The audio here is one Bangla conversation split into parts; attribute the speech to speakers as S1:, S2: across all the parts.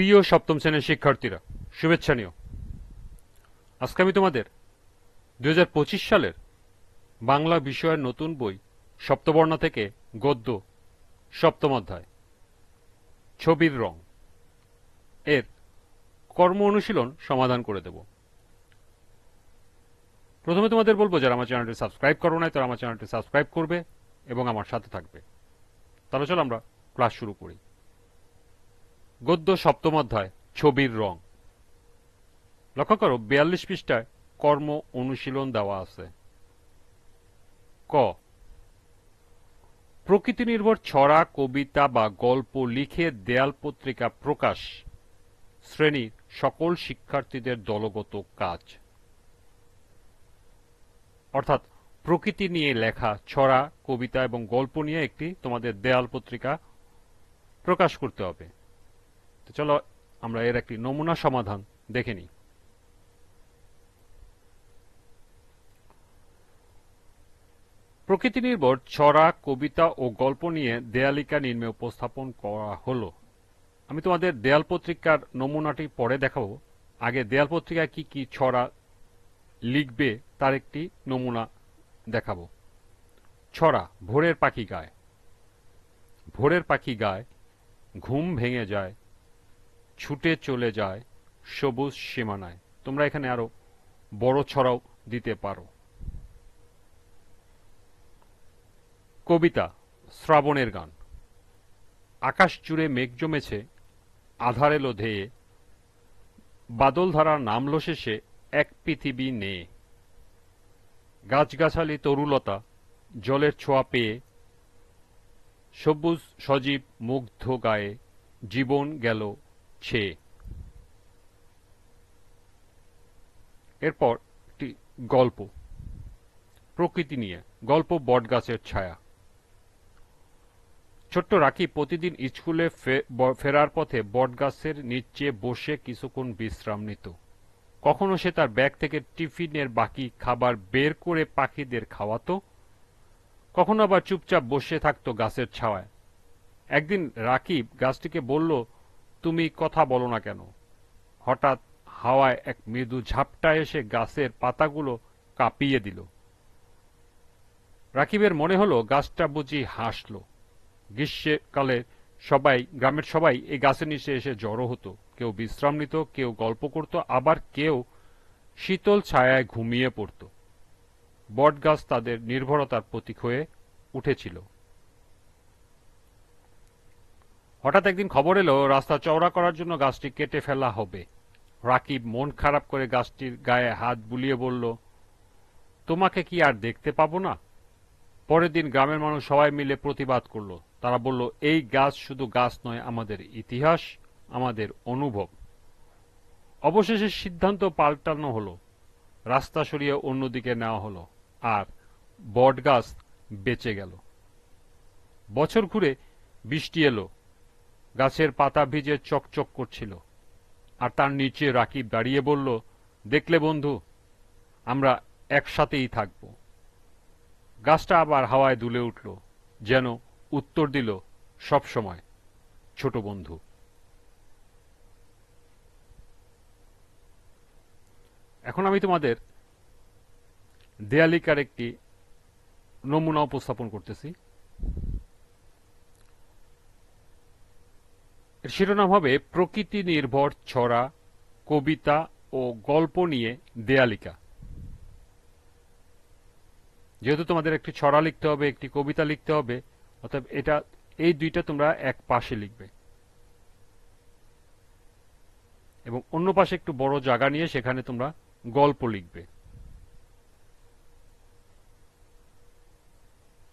S1: প্রিয় সপ্তম শ্রেণির শিক্ষার্থীরা, শুভেচ্ছা নিও। আজকে আমি তোমাদের দু হাজার পঁচিশ সালের বাংলা বিষয়ের নতুন বই সপ্তবর্ণ থেকে গদ্য সপ্তম অধ্যায়, ছবির রং, এর কর্ম অনুশীলন সমাধান করে দেব। প্রথমে তোমাদের বলব, যারা আমার চ্যানেলটি সাবস্ক্রাইব করো নাই, তারা আমার চ্যানেলটি সাবস্ক্রাইব করবে এবং আমার সাথে থাকবে। তাহলে চলো আমরা ক্লাস শুরু করি। গদ্য সপ্তম অধ্যায়, ছবির রং। লক্ষ্য করো, বিয়াল্লিশ পৃষ্ঠায় কর্ম অনুশীলন দেওয়া আছে। ক। প্রকৃতি নির্ভর ছড়া, কবিতা বা গল্প লিখে দেয়াল পত্রিকা প্রকাশ শ্রেণির সকল শিক্ষার্থীদের দলগত কাজ। অর্থাৎ প্রকৃতি নিয়ে লেখা, ছড়া, কবিতা এবং গল্প নিয়ে একটি তোমাদের দেয়াল পত্রিকা প্রকাশ করতে হবে। তো চলো আমরা এর একটি নমুনা সমাধান দেখে নিই। প্রকৃতি নির্ভর ছড়া, কবিতা ও গল্প নিয়ে দেয়ালিকা নির্মে উপস্থাপন করা হলো। আমি তোমাদের দেয়াল পত্রিকার নমুনাটি পরে দেখাবো। আগে দেয়াল পত্রিকায় কি কি ছড়া লিখবে তার একটি নমুনা দেখাবো। ছড়া, ভোরের পাখি গায়। ভোরের পাখি গায়, ঘুম ভেঙে যায়। ছুটে চলে যায় সবুজ সীমানায়। তোমরা এখানে আরও বড় ছড়াও দিতে পারো। কবিতা, শ্রাবণের গান। আকাশ জুড়ে মেঘ জমেছে, আধার এলো ধেয়ে বাদলধারা নামলো শেষে, এক পৃথিবী নে। গাছগাছালি তরুলতা, জলের ছোঁয়া পেয়ে। সবুজ সজীব মুগ্ধ গায়ে, জীবন গেল ছে এরপর একটি গল্প। প্রকৃতি নিয়ে। গল্প বটগাছের ছায়া। ছোট্ট রাখি প্রতিদিন স্কুলে ফেরার পথে বটগাছের নিচে বসে কিছুক্ষণ বিশ্রাম নিত। কখনো সে তার ব্যাগ থেকে টিফিনের বাকি খাবার বের করে পাখিদের খাওয়াতো, কখনো আবার চুপচাপ বসে থাকতো গাছের ছাওয়ায় একদিন রাকিব গাছটিকে বলল তুমি কথা বলো না কেন? হঠাৎ হাওয়ায় এক মৃদু ঝাপটা এসে গাছের পাতাগুলো কাঁপিয়ে দিল। রাকিবের মনে হলো গাছটা বুঝি হাসলো। গ্রীষ্মকালে সবাই, গ্রামের সবাই এই গাছের নিচে এসে জড়ো হতো। কেউ বিশ্রাম নিত, কেউ গল্প করত, আবার কেউ শীতল ছায়ায় ঘুমিয়ে পড়ত। বটগাছ তাদের নির্ভরতার প্রতীক হয়ে উঠেছিল। হঠাৎ একদিন খবর এলো, রাস্তা চওড়া করার জন্য গাছটি কেটে ফেলা হবে। রাকিব মন খারাপ করে গাছটির গায়ে হাত বুলিয়ে বলল, তোমাকে কি আর দেখতে পাবো না? পরের দিন গ্রামের মানুষ সবাই মিলে প্রতিবাদ করল। তারা বলল, এই গাছ শুধু গাছ নয়, আমাদের ইতিহাস, আমাদের অনুভব। অবশেষে সিদ্ধান্ত পাল্টানো হলো। রাস্তা সরিয়ে অন্যদিকে নেওয়া হলো আর বটগাছ বেঁচে গেল। বছর ঘুরে বৃষ্টি এলো। গাছের পাতা ভিজে চকচক করছিল। আর তার নিচে রাকিব দাঁড়িয়ে বলল, দেখলে বন্ধু, আমরা একসাথেই থাকব। গাছটা আবার হাওয়ায় দুলে উঠল, যেন উত্তর দিল, সব সময়, ছোট বন্ধু। এখন আমি তোমাদের দেয়ালিকার একটি নমুনা উপস্থাপন করতেছি। এর শিরোনাম হবে প্রকৃতি নির্ভর ছড়া, কবিতা ও গল্প নিয়ে দেয়ালিকা। যেহেতু তোমাদের একটি ছড়া লিখতে হবে, একটি কবিতা লিখতে হবে অর্থাৎ এটা, এই দুইটা তোমরা এক পাশে লিখবে। এবং অন্য পাশে একটু বড় জায়গা নিয়ে সেখানে তোমরা গল্প লিখবে।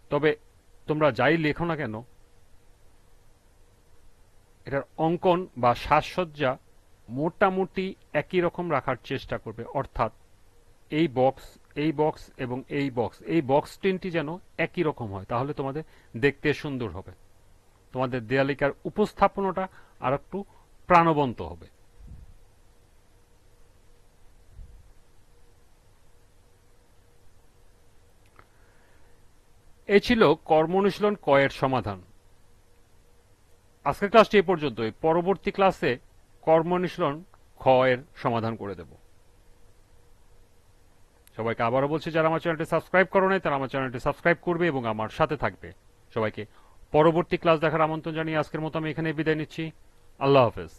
S1: তবে তোমরা যাই লেখো না কেন এটার অঙ্কন বা সাজসজ্জা মোটামুটি একই রকম রাখার চেষ্টা করবে। অর্থাৎ এই বক্স এই বক্স এবং এই বক্স এই বক্স তিনটি যেন একই রকম হয়, তাহলে তোমাদের দেখতে সুন্দর হবে। তোমাদের দেয়ালিকার উপস্থাপনাটা আর একটু প্রাণবন্ত হবে। এ ছিল কর্ম অনুশীলন কয়ের সমাধান। আজকের ক্লাসটি এ পর্যন্তই। পরবর্তী ক্লাসে কর্ম অনুশীলন খ এর সমাধান করে দেব। সবাইকে আবারও বলছি, যারা আমার চ্যানেলটি সাবস্ক্রাইব করো নাই, তারা আমার চ্যানেলটি সাবস্ক্রাইব করবে এবং আমার সাথে থাকবে। সবাইকে পরবর্তী ক্লাস দেখার আমন্ত্রণ জানিয়ে আজকের মতো আমি এখানে বিদায় নিচ্ছি। আল্লাহ হাফেজ।